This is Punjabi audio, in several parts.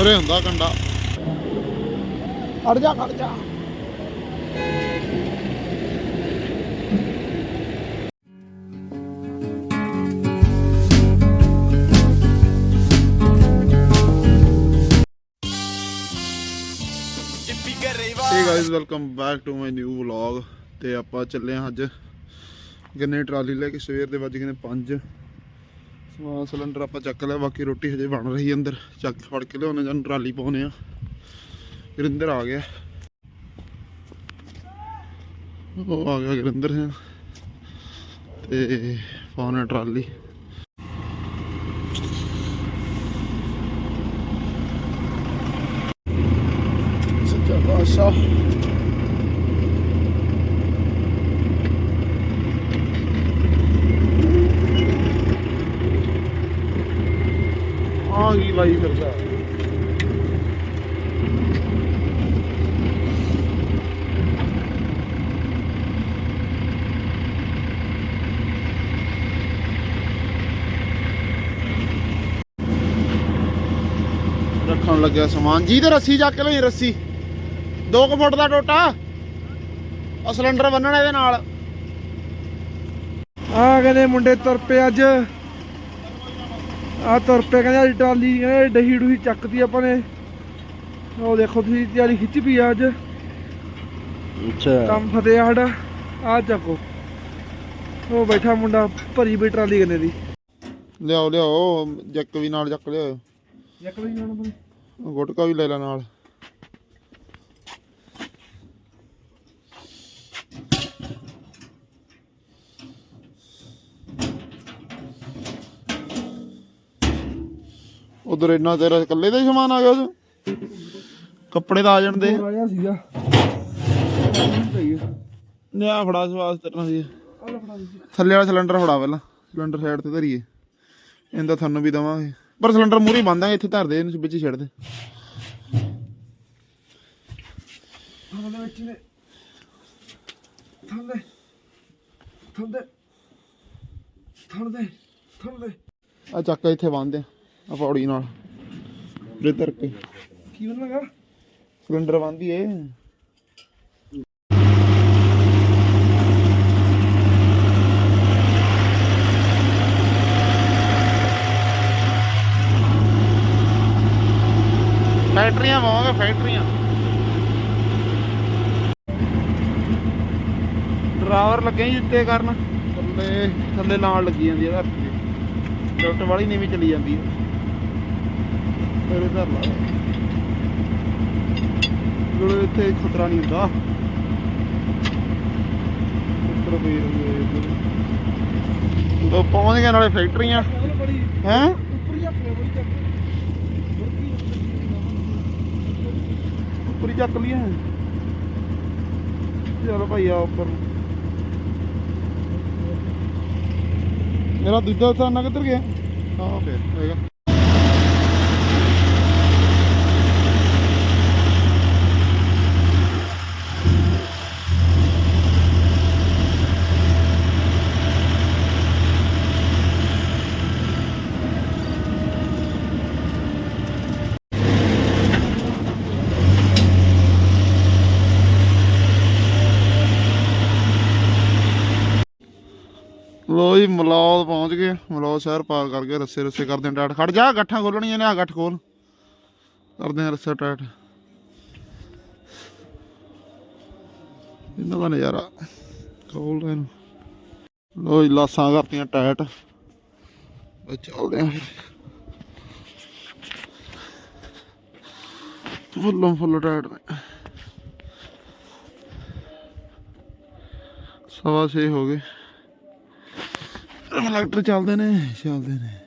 ਉਰੇ ਹੁੰਦਾ ਕੰਡਾ। ਅੜ ਜਾ ਖੜ ਜਾ। Hey guys welcome back to my new vlog ਤੇ ਆਪਾਂ ਚੱਲੇ ਹਾਂ ਅੱਜ। ਗੰਨੇ ਟਰਾਲੀ ਲੈ ਕੇ ਸਵੇਰ ਦੇ ਵੱਜ ਗਏ ਨੇ 5 ਸਮਾਨ ਸਿਲੰਡਰ ਆਪਾਂ ਚੱਕ ਲਿਆ, ਬਾਕੀ ਰੋਟੀ ਹਜੇ ਬਣ ਰਹੀ ਅੰਦਰ। ਚੱਕ ਫੜ ਕੇ ਲਿਆਉਣੇ, ਜਾਂ ਟਰਾਲੀ ਪਾਉਣੇ ਆ। ਗੁਰਿੰਦਰ ਆ ਗਿਆ। ਉਹ ਆ ਗਿਆ ਗੁਰਿੰਦਰ ਸਿੰਘ ਤੇ ਪਾਉਣੇ ਟਰਾਲੀ। ਸੱਚਾ ਬਾਦਸ਼ਾਹ ਆ ਗਈ ਲਾਈ ਫਿਰਦਾ ਰੱਖਣ ਲੱਗਿਆ ਸਮਾਨ। ਜੀ ਤੇ ਰੱਸੀ ਚੱਕ ਲਈ ਰੱਸੀ। 2 ਫੁੱਟ ਦਾ ਟੋਟਾ। ਆ ਸਿਲੰਡਰ ਬੰਨਣਾ ਇਹਦੇ ਨਾਲ। ਆ ਕਹਿੰਦੇ ਮੁੰਡੇ ਤੁਰ ਪਏ ਅੱਜ। ਆ ਤੁਰ ਪਏ ਕਹਿੰਦੇ ਅੱਜ ਟਰਾਲੀ ਇਹ ਡਹੀ ਡੂਹੀ ਚੱਕਦੀ ਆਪਾਂ ਨੇ। ਉਹ ਦੇਖੋ ਤੁਸੀਂ ਤਿਆਰੀ ਖਿੱਚ ਪਈ ਆ ਅੱਜ। ਅੱਛਾ। ਕੰਮ ਫਤਿਹ ਆ ਸਾਡਾ। ਆ ਚੱਕੋ। ਉਹ ਬੈਠਾ ਮੁੰਡਾ ਭਰੀ ਬਈ ਟਰਾਲੀ ਕਹਿੰਦੇ ਦੀ। ਲਿਆਓ ਲਿਆਓ। ਜੱਕ ਵੀ ਨਾਲ ਚੱਕ ਲਿਆਓ। ਇੱਕ ਵੀ ਬਈ ਗੁਟਕਾ ਵੀ ਲੈ ਲੈ ਨਾਲ। ਉਧਰ ਇੰਨਾ ਤੇਰਾ ਇਕੱਲੇ ਦਾ ਹੀ ਸਮਾਨ ਆ ਗਿਆ ਉਹ ਕੱਪੜੇ ਤਾਂ ਆ ਜਾਣ ਦੇ। ਆਇਆ ਸੀਗਾ। ਲਿਆ ਫੜਾ ਸਵਾਸ ਤੇਰਾ ਸੀ ਦੇ। ਥੱਲੇ ਵਾਲਾ ਸਿਲੰਡਰ ਫੜਾ ਪਹਿਲਾਂ। ਸਿਲੰਡਰ ਸਾਈਡ ਤੇ ਧਰੀਏ। ਇਹਦਾ ਤੁਹਾਨੂੰ ਵੀ ਦਵਾਂਗੇ। ਪਰ ਸਿਲੰਡਰ ਮੂਰੀ ਬੰਦਾਂਗੇ ਇੱਥੇ ਧਰ ਦੇ ਇਹਨੂੰ ਵਿੱਚ ਛੱਡ ਦੇ। ਥੱਲੇ ਵਿੱਚ ਨੇ। ਥੱਲੇ। ਥੱਲੇ। ਥੱਲੇ। ਥੱਲੇ। ਆ ਚੱਕ ਇੱਥੇ ਬੰਨਦੇ ਆ ਪੌੜੀ ਨਾਲ। ਉਰੇ ਧਰ ਕੇ। ਕੀ ਬਣਾਗਾ ਸਿਲੰਡਰ ਬੰਨਦੀ ਏ ਫੈਕਟਰੀਆਂ ਵਾਵਾਂਗੇ ਫੈਕਟਰੀਆਂ। ਡਰਾਈਵਰ ਲੱਗੇ ਜੀ ਉੱਤੇ ਕਰਨ। ਥੱਲੇ ਥੱਲੇ ਨਾਲ ਲੱਗੀ ਜਾਂਦੀ ਹੈ ਧਰਤੀ ਡਾਕਟਰ ਵਾਲੀ ਨੀਵੀਂ ਚਲੀ ਜਾਂਦੀ ਹੈ ਮੇਰੇ ਧਰ ਲਾ ਜਿਹੜੇ ਇੱਥੇ ਖਤਰਾ ਨਹੀਂ ਹੁੰਦਾ। ਵੀ ਉਹ ਪਹੁੰਚ ਗਏ ਨਾਲੇ ਫੈਕਟਰੀਆਂ। ਹੈ? ਉੱਪਰ ਹੀ ਆਪਣੇ ਬੜੀ ਚੱਕ ਉੱਪਰ ਹੀ ਚੱਕ ਲਿਆ ਚਲੋ ਭਾਈ ਆ ਉੱਪਰ ਮੇਰਾ ਦੂਜਾ ਸਾਨਾ ਕਿੱਧਰ ਗਿਆ? ਹਾਂ ਫੇਰ ਹੈਗਾ ਲੋ ਜੀ, ਮਲੌਦ ਪਹੁੰਚ ਗਏ। ਮਲੌਦ ਸ਼ਹਿਰ ਪਾਰ ਕਰ ਗਏ, ਰੱਸੇ ਰੱਸੇ ਕਰਦੇ ਆਂ ਟਾਟ। ਖੜ ਜਾ, ਗੱਠਾਂ ਖੋਲਣੀਆਂ ਨੇ ਆ ਗੱਠ ਖੋਲ। ਕਰਦੇ ਆਂ ਰੱਸਾ ਟਾਟ। ਇਹਨਾਂ ਦਾ ਨਜ਼ਾਰਾ ਖੋਲ ਰਹੇ ਨੂੰ। ਲੋ ਜੀ, ਲਾਸਾਂ ਕਰਤੀਆਂ ਟਾਟ। ਬਈ ਚੱਲਦੇ ਆਂ ਫੁੱਲੋਂ ਫੁੱਲ ਟਾਟ ਨੇ। ਸਵਾ ਛੇ ਹੋ ਗਏ। ਇਲੈਕਟਰ ਚੱਲਦੇ ਨੇ ਚੱਲਦੇ ਨੇ।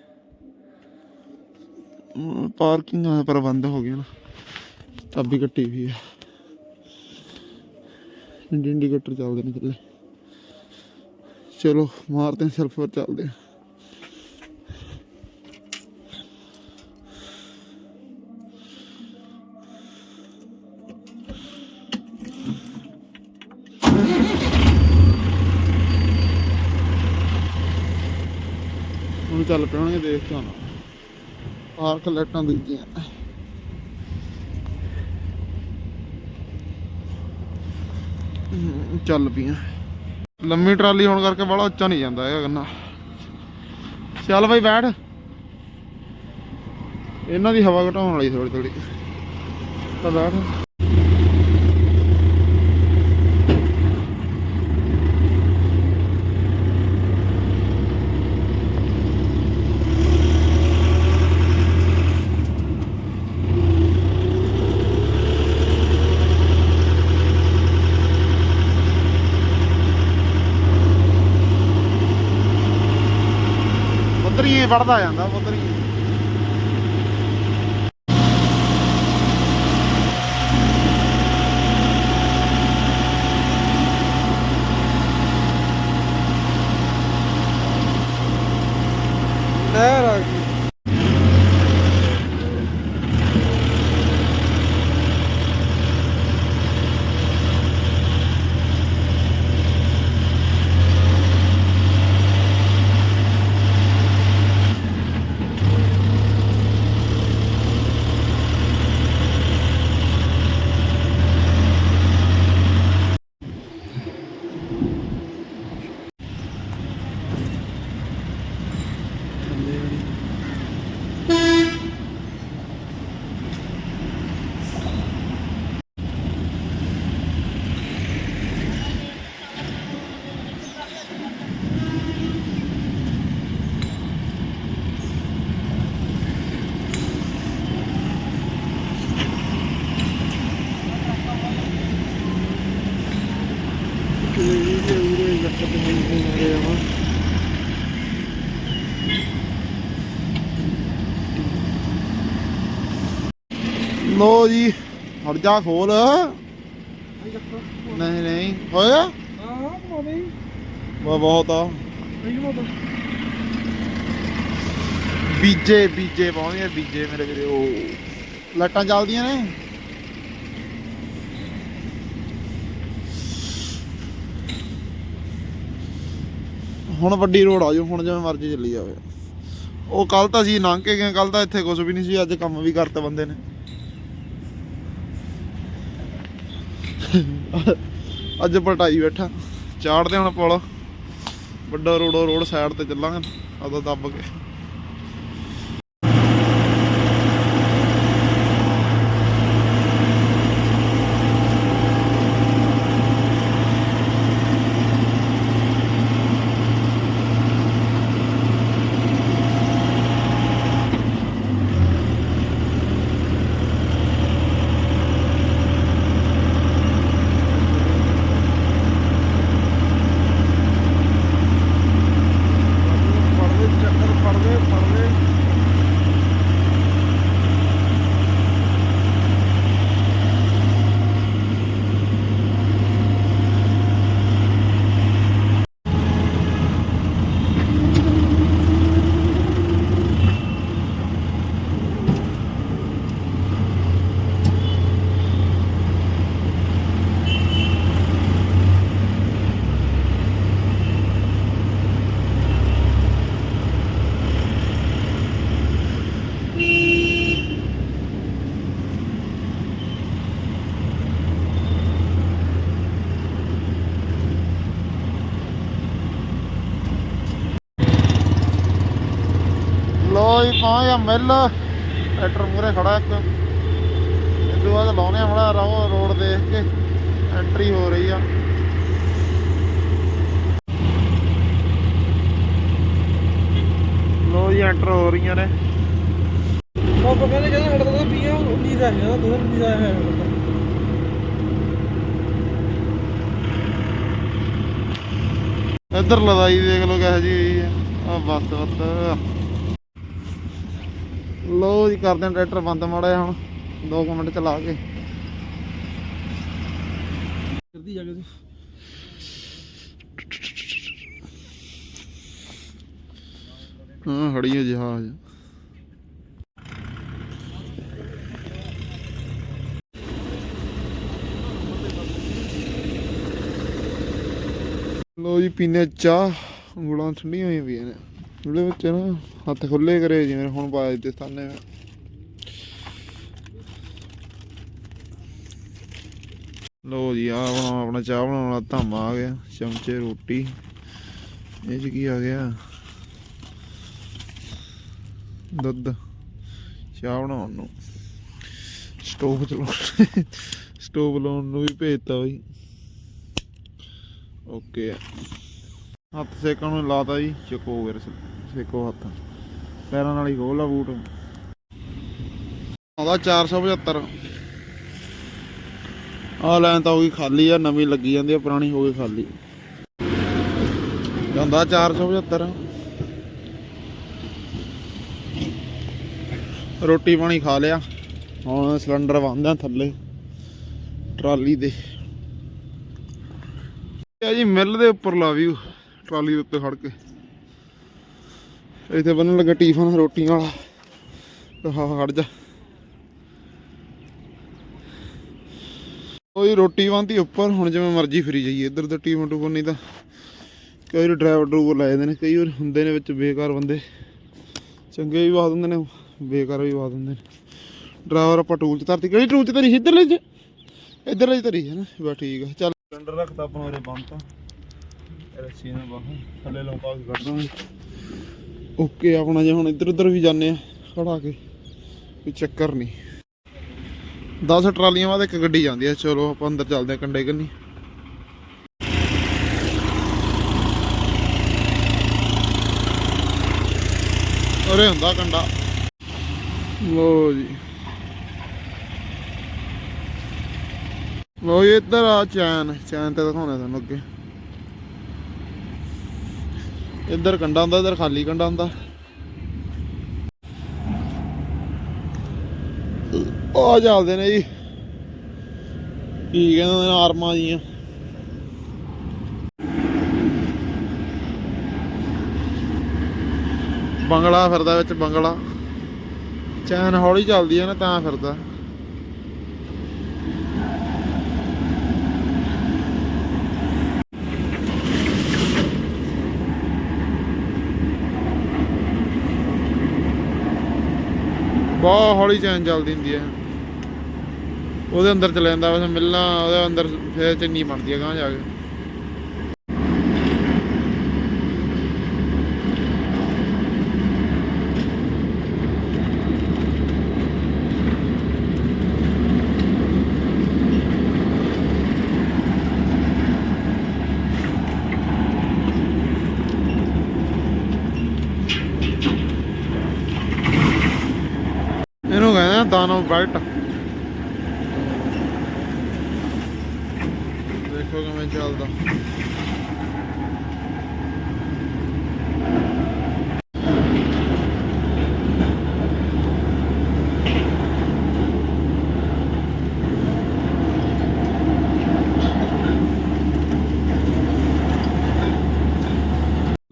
ਪਾਰਕਿੰਗ ਦਾ ਪ੍ਰਬੰਧ ਹੋ ਗਿਆ ਨਾ। ਚਾਬੀ ਕੱਟੀ ਵੀ ਹੈ। ਇੰਡੀਕੇਟਰ ਚੱਲਦੇ ਨੇ ਥੱਲੇ ਚਲੋ, ਮਾਰਦੇ ਸਲਫਰ ਚੱਲਦੇ ਹਾਂ। ਕੰਮ ਚੱਲ ਪਏ ਦੇਖ ਕੇ ਆਉਣਾ। ਪਾਰਕ ਲਾਈਟਾਂ ਬੀਜੀਆਂ ਚੱਲ ਪਈਆਂ। ਲੰਮੀ ਟਰਾਲੀ ਹੋਣ ਕਰਕੇ ਬੜਾ ਉੱਚਾ ਨਹੀਂ ਜਾਂਦਾ ਹੈਗਾ ਗੰਨਾ। ਚੱਲ ਬਾਈ, ਬੈਠ। ਇਹਨਾਂ ਦੀ ਹਵਾ ਘਟਾਉਣ ਵਾਲੀ ਥੋੜੀ ਥੋੜੀ ਤਾਂ ਬੈਠ। ਵੜਦਾ ਜਾਂਦਾ ਉਧਰ ਹੀ ਨਹਿਰ ਆ ਗਈ ਕਿਵੇਂ ਜੀ ਉਰੇ ਜੱਟ ਤੇ ਨਹੀਂ ਹੋ ਰਿਹਾ ਵਾ ਲੋ ਜੀ, ਹਟ ਜਾ ਖੋਲ। ਨਹੀਂ ਨਹੀਂ, ਹੋਇਆ? ਵਾ ਬਹੁਤ ਆ। ਬੀਜੇ ਬੀਜੇ ਪਾਉਂਦੇ ਬੀਜੇ ਮੇਰੇ ਵੀਰੇ, ਉਹ। ਲਾਈਟਾਂ ਚੱਲਦੀਆਂ ਨੇ। ਹੁਣ ਵੱਡੀ ਰੋਡ ਆ ਜਾਓ, ਹੁਣ ਜਿਵੇਂ ਮਰਜ਼ੀ ਚੱਲੀ ਜਾਵੇ ਉਹ ਕੱਲ ਤਾਂ ਸੀ ਲੰਘ ਕੇ ਗਏ ਕੱਲ ਤਾਂ ਇੱਥੇ ਕੁਝ ਵੀ ਨਹੀਂ ਸੀ, ਅੱਜ ਕੰਮ ਵੀ ਕਰਤੇ ਬੰਦੇ ਨੇ। ਅੱਜ ਪਲਟਾਈ ਬੈਠਾ। ਚਾੜਦੇ ਹੁਣ ਪੁਲ। ਵੱਡਾ ਰੋਡੋ ਰੋਡ ਸਾਈਡ ਤੇ ਚੱਲਾਂਗੇ। ਆਦਾ ਦੱਬ ਕੇ ਪੜਦੇ ਚੱਕਰ ਪੜਦੇ ਪੜਦੇ ਲੋ ਗਿਆ ਮਿਲ। ਟਰੈਕਟਰ ਮੂਰੇ ਖੜਾ ਇੱਕ। ਇਦੋਂ ਬਾਅਦ ਲਾਉਣੇ ਆ ਮੜਾ ਰੋ ਰੋਡ ਦੇਖ ਕੇ। ਐਂਟਰੀ ਹੋ ਰਹੀ ਆ। ਲੋ ਜੀ ਐਂਟਰ ਹੋ ਰਹੀਆਂ ਨੇ। ਪਾਪਾ ਕਹਿੰਦੇ ਕਹਿੰਦੇ ਸਾਡਾ ਤਾਂ ਪੀਆ ਉਨੀ ਦਾ ਹੈ ਦੋ ਉਨੀ ਦਾ ਹੈ ਇੱਧਰ ਲਦਾਈ ਦੇਖ ਲੋ ਕਿਹੋ ਜੀ ਹੋਈ ਆ। ਆ ਬਸ ਬਸ। ਲੋ ਜੀ ਕਰਦੇ ਆ ਟਰੈਕਟਰ ਬੰਦ ਮਾੜਾ ਹੁਣ। 2 ਮਿੰਟ ਚਲਾ ਕੇ। ਕਰਦੀ ਜਾ ਕੇ ਹਾਂ ਹੈ ਜਹਾਜ਼ ਲੋ ਜੀ ਪੀਨੇ ਚਾਹ। ਉਂਗਲਾਂ ਠੰਡੀਆਂ ਹੋਈਆਂ ਪਈਆਂ ਨੇ। ਉਹਦੇ ਵਿੱਚ ਨਾ ਹੱਥ ਖੁੱਲੇ ਕਰੇ ਜਿਵੇਂ ਹੁਣ ਪਾ ਦਿੱਤੇ ਸਾਨੇ ਲੋ ਜੀ ਆ ਆਪਣਾ ਆਪਣਾ ਚਾਹ ਬਣਾਉਣ ਵਾਲਾ ਧਾਮਾ ਆ ਗਿਆ, ਚਮਚੇ, ਰੋਟੀ। ਇਹ ਚ ਕੀ ਆ ਗਿਆ? ਦੁੱਧ। ਚਾਹ ਬਣਾਉਣ ਨੂੰ। ਸਟੋਵ ਚਲਾਉਣ ਸਟੋਵ ਲਾਉਣ ਨੂੰ ਵੀ ਭੇਜਤਾ ਬਈ। ਓਕੇ। ਹੱਥ ਸੇਕਣ ਨੂੰ ਲਾਤਾ ਜੀ, ਚੱਕੋ ਫਿਰ ਸੇਕੋ ਹੱਥ। ਪੈਰਾਂ ਨਾਲ ਹੀ ਖੋਲ ਲਾ ਬੂਟ। ਆਉਂਦਾ 475 ਆ ਲੈਣ ਤਾਂ ਹੋ ਗਈ ਖਾਲੀ ਆ, ਨਵੀਂ ਲੱਗੀ ਜਾਂਦੀ ਆ, ਪੁਰਾਣੀ ਹੋ ਗਈ ਖਾਲੀ। ਜਾਂਦਾ 475 ਰੋਟੀ ਪਾਣੀ ਖਾ ਲਿਆ। ਹੁਣ ਸਿਲੰਡਰ ਬੰਨਦਾ ਥੱਲੇ, ਟਰਾਲੀ ਦੇ। ਇਹ ਜੀ, ਮਿੱਲ ਦੇ ਉੱਪਰ ਲਾ ਵੀ ਟਰਾਲੀ ਦੇ ਉੱਤੇ ਖੜ ਕੇ। ਇੱਥੇ ਬੰਨਣ ਲੱਗਾ ਟੀਫਨ, ਰੋਟੀਆਂ ਵਾਲਾ। ਹਾਂ ਖੜ ਜਾ। ਕੋਈ ਰੋਟੀ ਵਾਂਦੀ ਉੱਪਰ, ਹੁਣ ਜਿਵੇਂ ਮਰਜ਼ੀ ਫਰੀ ਜਾਈਏ। ਇੱਧਰ ਤੇ ਟੀਫਨ ਟੂਫਨ ਨਹੀਂ ਤਾਂ ਕਈ ਵਾਰ ਡਰਾਈਵਰ ਡਰੂਵਰ ਲੈ ਜਾਂਦੇ ਨੇ। ਕਈ ਵਾਰ ਹੁੰਦੇ ਨੇ ਵਿੱਚ ਬੇਕਾਰ ਬੰਦੇ। ਚੰਗੇ ਵੀ ਵਾਦ ਹੁੰਦੇ ਨੇ, ਬੇਕਾਰ ਵੀ ਵਾਦ ਹੁੰਦੇ ਨੇ। ਡਰਾਈਵਰ ਆਪਾਂ ਟੂਲ ਚ ਧਰਤੀ। ਕਿਹੜੀ ਟੂਲ ਚ ਧਰੀ ਇੱਧਰ ਲੈ ਇੱਧਰ ਲੈ ਧਰੀ ਹੈ ਨਾ? ਬਸ ਠੀਕ ਆ। ਚੱਲ। ਸਿਲੰਡਰ ਰੱਖਤਾ ਆਪਾਂ ਉਰੇ ਬੰਦ ਤਾਂ। ਰੱਸੀ ਨਾਲ ਬਾਹਰ ਥੱਲੇ ਲੰਕਾ ਕੇ ਕੱਢ ਦਾਂਗੇ ਓਕੇ, ਆਪਣਾ ਜੇ ਹੁਣ ਇੱਧਰ ਉੱਧਰ ਵੀ ਜਾਂਦੇ ਆ ਖੜਾ ਕੇ, ਕੋਈ ਚੱਕਰ ਨਹੀਂ। 10 ਟਰਾਲੀਆਂ ਬਾਅਦ ਇੱਕ ਗੱਡੀ ਜਾਂਦੀ ਆ, ਚਲੋ ਆਪਾਂ ਅੰਦਰ ਚੱਲਦੇ ਆ ਕੰਡੇ ਕੰਨੀ। ਉਰੇ ਹੁੰਦਾ ਕੰਡਾ। ਲੋ ਜੀ। ਲੋ ਜੀ, ਇੱਧਰ ਆ ਚੈਨ ਚੈਨ ਤੇ ਦਿਖਾਉਣਾ ਤੁਹਾਨੂੰ ਅੱਗੇ। ਇੱਧਰ ਕੰਡਾ ਹੁੰਦਾ, ਇੱਧਰ ਖਾਲੀ ਕੰਡਾ ਹੁੰਦਾ। ਉਹ ਚੱਲਦੇ ਨੇ ਜੀ। ਕੀ ਕਹਿੰਦੇ ਨੇ, ਆਰਮਾਂ ਜੀਆਂ। ਬੰਗਲਾ ਫਿਰਦਾ ਵਿੱਚ, ਬੰਗਲਾ। ਚੈਨ ਹੌਲੀ ਚੱਲਦੀ ਹੈ ਨਾ, ਤਾਂ ਫਿਰਦਾ। ਬਹੁਤ ਹੌਲੀ ਚੈਨ ਚੱਲਦੀ ਹੁੰਦੀ ਹੈ। ਉਹਦੇ ਅੰਦਰ ਚਲੇ ਜਾਂਦਾ ਵੈਸੇ ਮਿਲਣਾ, ਉਹਦੇ ਅੰਦਰ ਫਿਰ ਚੰਨੀ ਬਣਦੀ ਹੈ ਗਾਂ ਜਾ ਕੇ ਇਹਨੂੰ ਕਹਿੰਦੇ ਆ ਦਾਨਵ ਬੈਲਟ। ਦੇਖੋ ਕਿਵੇਂ ਚੱਲਦਾ।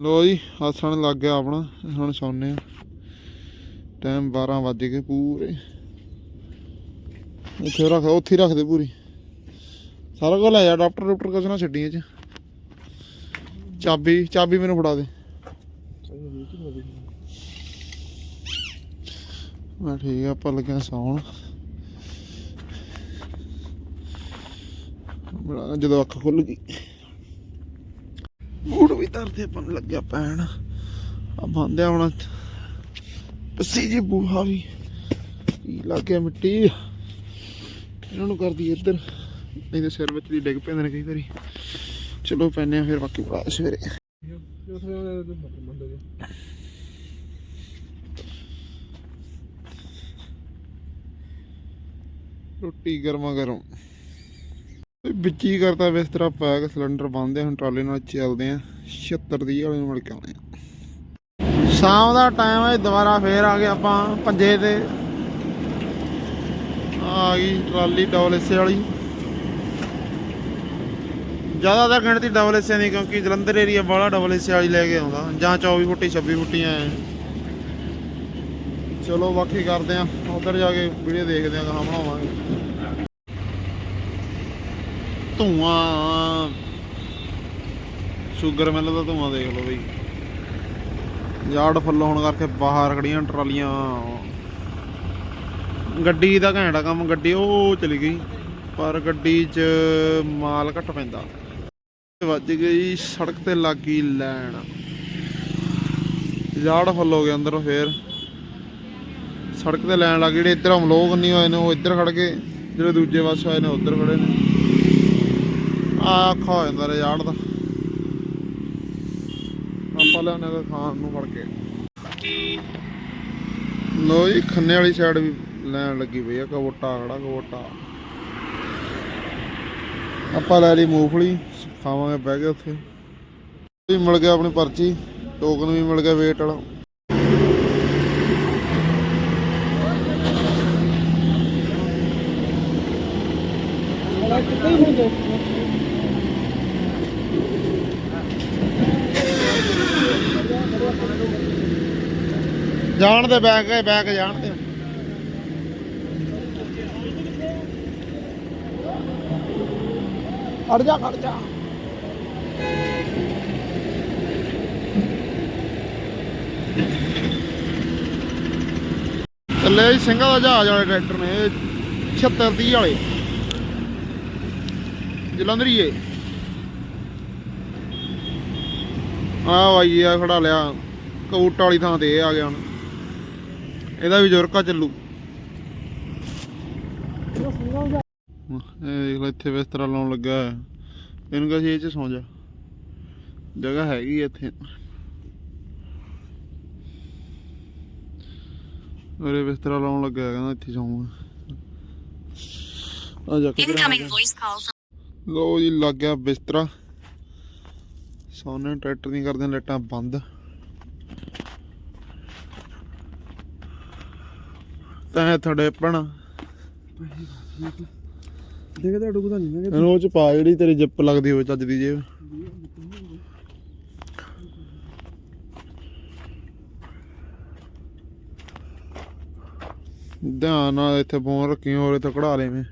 ਲੋ ਜੀ ਹੱਸਣ ਲੱਗ ਗਿਆ ਆਪਣਾ, ਹੁਣ ਸੌਂਨੇ ਆ ਟਾਈਮ 12 ਵੱਜ ਗਏ ਪੂਰੇ। ਇੱਥੇ ਰੱਖ ਉੱਥੇ ਹੀ ਰੱਖ ਦੇ ਪੂਰੀ। ਸਾਰਾ ਕੁਝ ਲੈ ਜਾ, ਡਾਕਟਰ ਡਾਕਟਰ ਕੁਛ ਨਾ ਛੱਡੀ ਇਹ ਚ। ਚਾਬੀ ਚਾਬੀ ਮੈਨੂੰ ਫੜਾ ਦੇ। ਮੈਂ ਠੀਕ ਆ, ਆਪਾਂ ਲੱਗਿਆ ਸੌਣ। ਜਦੋਂ ਅੱਖ ਖੁੱਲ ਗਈ। ਬੂਟ ਵੀ ਧਰਦੇ ਆਪਾਂ ਨੂੰ ਲੱਗਿਆ ਪੈਣ। ਆ ਬੰਦਿਆ ਹੁਣ। ਪੱਸੀ ਜੀ ਬੂਹਾ ਵੀ। ਕੀ ਲੱਗ ਗਿਆ ਮਿੱਟੀ। ਇਹਨਾਂ ਨੂੰ ਕਰਦੀ ਇੱਧਰ। ਨਹੀਂ ਤਾਂ ਸਿਰ ਵਿੱਚ ਦੀ ਡਿੱਗ ਪੈਂਦੇ ਨੇ ਕਈ ਵਾਰੀ। ਚਲੋ ਪੈਨੇ ਆ ਫਿਰ ਬਾਕੀ ਬਾਅਦ ਸਵੇਰੇ। ਰੋਟੀ ਗਰਮਾ ਗਰਮ। ਵਿੱਚ ਹੀ ਕਰਤਾ ਬਿਸਤਰਾ ਪਾ ਕੇ ਸਿਲੰਡਰ ਬੰਨਦੇ ਹੁਣ ਟਰਾਲੇ ਨਾਲ ਚੱਲਦੇ ਆ। 76 ਦੀ ਵਾਲੇ ਨੂੰ ਮਿਲ ਕੇ ਆਉਣੇ ਆ। ਸ਼ਾਮ ਦਾ ਟਾਈਮ ਹੈ ਦੁਬਾਰਾ ਫੇਰ ਆ ਗਏ ਆਪਾਂ ਪੰਜੇ ਤੇ। ਆ ਗਈ ਟਰਾਲੀ ਡਬਲ ਏਸੇ ਵਾਲੀ। ਜ਼ਿਆਦਾ ਤਾਂ ਗਿਣਤੀ ਡਬਲ ਏਸੇ ਨਹੀਂ, ਕਿਉਂਕਿ ਜਲੰਧਰ ਏਰੀਆ ਵਾਲਾ ਡਬਲ ਏਸੇ ਵਾਲੀ ਲੈ ਕੇ ਆਉਂਦਾ। ਜਾਂ 24 ਫੁੱਟੀ 26 ਫੁੱਟੀਆਂ ਚਲੋ, ਬਾਕੀ ਕਰਦੇ ਆ। ਉਧਰ ਜਾ ਕੇ ਵੀਡੀਓ ਦੇਖਦੇ ਆ ਕਹਾਂ ਬਣਾਵਾਂਗੇ। ਧੂਆਂ। ਸ਼ੂਗਰ ਮਿਲ ਦਾ ਧੂਆਂ ਦੇਖ ਲਓ ਬਈ। ਯਾਰਡ ਫੁੱਲ ਹੋਣ ਕਰਕੇ ਬਾਹਰ ਖੜੀਆਂ ਟਰਾਲੀਆਂ। ਗੱਡੀ ਦਾ ਘੈਂਟਾ ਕੰਮ, ਗੱਡੀ ਉਹ ਚਲੀ ਗਈ, ਪਰ ਗੱਡੀ 'ਚ ਮਾਲ ਘੱਟ ਪੈਂਦਾ। ਵੱਜ ਗਈ ਸੜਕ ਤੇ ਲੱਗੀ ਲੈਣ। ਯਾਰਡ ਫੁੱਲ ਹੋ ਗਿਆ ਅੰਦਰ ਫੇਰ। ਸੜਕ ਤੇ ਲੈਣ ਲੱਗ ਗਈ ਜਿਹੜੇ ਇੱਧਰ ਲੋਕ ਨਹੀਂ ਹੋਏ ਨੇ, ਉਹ ਇੱਧਰ ਖੜ ਗਏ, ਜਿਹੜੇ ਦੂਜੇ ਪਾਸੇ ਆਏ ਨੇ, ਉੱਧਰ ਖੜੇ ਨੇ। ਆ ਔਖਾ ਹੋ ਜਾਂਦਾ ਰਿਆੜ ਦਾ। ਆਪਾਂ ਲਿਆਉਣੇ ਖਾਣ ਨੂੰ ਫੜ ਕੇ। ਲੋ ਜੀ, ਖੰਨੇ ਵਾਲੀ ਸਾਈਡ ਵੀ। ਲੈਣ ਲੱਗੀ ਪਈ ਆ ਕਵੋਟਾ ਖੜਾ ਕਵੋਟਾ ਆਪਾਂ ਲੈ ਲਈ ਮੂੰਗਫਲੀ, ਖਾਵਾਂਗੇ ਬਹਿ ਕੇ ਉੱਥੇ। ਵੀ ਮਿਲ ਗਿਆ ਆਪਣੀ ਪਰਚੀ ਟੋਕਨ ਵੀ ਮਿਲ ਗਿਆ ਵੇਟ ਵਾਲਾ। ਕਿੱਥੇ ਹੀ ਹੁੰਦੇ ਜਾਣ ਦੇ ਬੈਗ ਬੈਗ ਜਾਣ ਦੇ। ਅੜ ਜਾ, ਖੜ ਜਾ। ਚੱਲੇ ਜੀ ਸਿੰਘਾਂ ਦਾ ਜਹਾਜ਼ ਵਾਲੇ ਟਰੈਕਟਰ ਨੇ, ਇਹ 76 30 ਵਾਲੇ। ਜਲੰਧਰੀਏ। ਆ ਬਾਈ ਆ ਖੜਾ ਲਿਆ। ਕਬੂਟ ਵਾਲੀ ਥਾਂ ਤੇ ਇਹ ਆ ਗਿਆ ਹੁਣ। ਇਹਦਾ ਵੀ ਜੁਰਕਾ ਚੱਲੂ। ਇਹ ਦੇਖ ਇੱਥੇ ਬਿਸਤਰਾ ਲਾਉਣ ਲੱਗਾ ਹੈ। ਇਹਨੂੰ ਕਹਾਂ ਇਹ ਚ ਸੌਂ ਜਾ। ਜਗ੍ਹਾ ਹੈਗੀ ਆ ਇੱਥੇ। ਅਰੇ ਬਿਸਤਰਾ ਲਾਉਣ ਲੱਗਾ ਕਹਿੰਦਾ ਇੱਥੇ ਸੌਂ ਆ ਜਾ, ਕਿਧਰ ਆ Incoming voice ਲੋ ਜੀ, ਲੱਗ ਗਿਆ ਬਿਸਤਰਾ। ਸੋਨੇ ਟਰੈਕਟਰ ਦੀਆਂ ਕਰਦੇ, ਲਾਈਟਾਂ ਬੰਦ। ਤਾਂ ਤੁਹਾਡੇ ਪਣਾ ਦੇਖ ਤਾਂ ਡੁੱਬਦਾ ਨਹੀਂ ਮੈਂ ਇਹਨੂੰ ਉਹ ਚ ਪਾ ਜਿਹੜੀ ਤੇਰੀ ਜਿੱਪ ਲੱਗਦੀ ਹੋਵੇ ਚੱਜ ਦੀ ਜੇ। ਧਿਆਨ ਨਾਲ ਇੱਥੇ ਫੋਨ ਰੱਖੀ ਹੋਰ ਇੱਥੇ ਕਢਾ ਲੈਵੇਂ